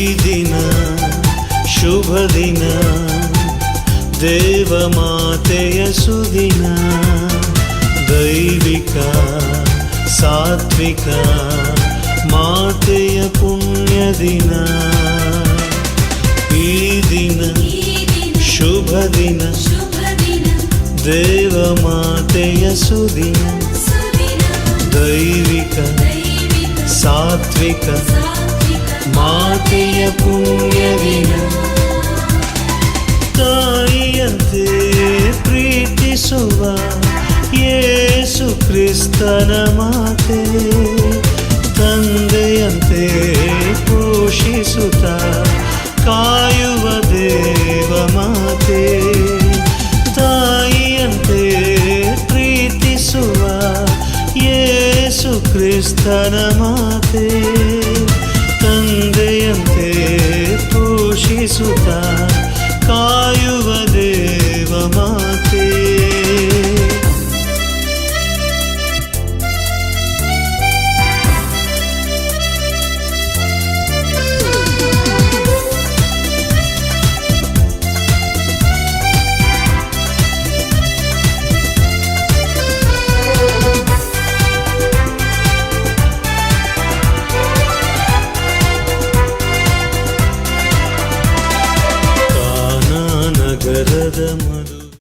ದಿನ ದೇವಮಾತೆಯ ಸುದಿನ ದೈವಿಕ ಸಾತ್ವಿಕ ಮಾತೆಯ ಪುಣ್ಯ ದಿನ ಈ ದಿನ ಶುಭ ದಿನ ದೇವಮಾತೆಯ ಸುದಿನ ದೈವಿಕ ಸಾತ್ವಿಕ ಮಾತೆಯ ಪುಣ್ಯ ದಿನ. ತಾಯಿಯಂತೆ ಪ್ರೀತಿಸುವ ಕ್ರಿಸ್ತನ ಮಾತೆ ತಂದೆಯಂತೆ ಪೋಷಿಸುತ್ತ ಕಾಯುವ ದೇವ ಮಾತೆ. ತಾಯಿಯಂತೆ ಪ್ರೀತಿಸುವ suka